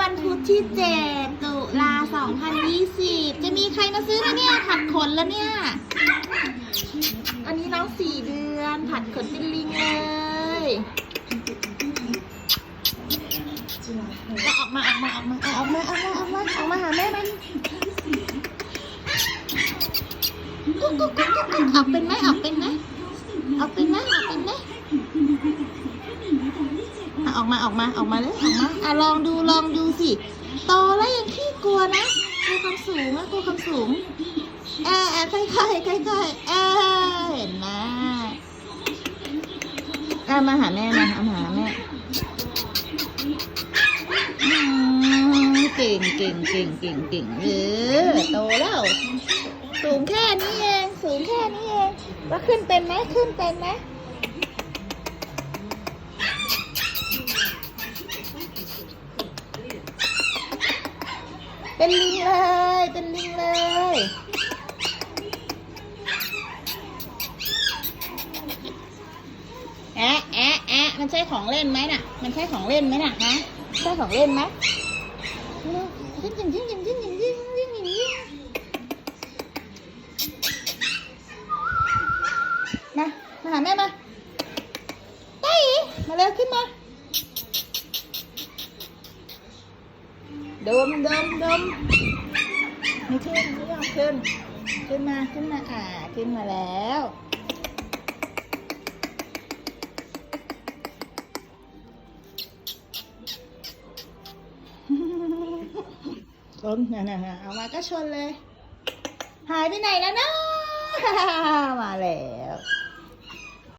วันพุธที่เจ็ดตุลา 2020 จะมีใครมาซื้อไหมเนี่ยผัดขนแล้วเนี่ย อันนี้น้องสี่เดือน ผัดขนเป็นลิงเลยอาออกมาออกมาออกมาอาออกมาออกมาออกมาออกมาหาแม่มันกุ๊กกุ๊กกุ๊กกุ๊กกุ๊กออกเป็นไหมออกเป็นไหมออกเป็นไหมออกเป็นไหม อออกมาออกมาออกมาเลยออกมาอะลองดูลองดูสิโตแล้วยังขี้กลัวนะกลัวความสูงนะกลัวความสูงเออเออค่อยๆค่อยๆเออเห็นไหมเอามาหาแม่มาเอามาหาแม่เก่งเก่งเก่งเก่งเก่งเออโตแล้วสูงแค่นี้เองสูงแค่นี้เองว่าขึ้นเป็นไหมขึ้นเป็นไหม เป็นลิงเลย เป็นลิงเลย แอะแอะแอะมันใช่ของเล่นไหมน่ะ มันใช่ของเล่นไหมน่ะฮะใช่ของเล่นไหมยิ้มยิ้มยิ้มยิ้มยิ้มยิ้มยิ้มยิ้มยิ้มยิ้มมา มาหาแม่มาไปมาเร็วขึ้นมา ดมดมดมไม่ขึ้นไม่ยอมขึ้น ขึ้นมาขึ้นมาอ่าขึ้นมาแล้วชนน่ะน่ะน่ะเอามาก็ชนเลย หายไปไหนแล้วเนาะมาแล้ว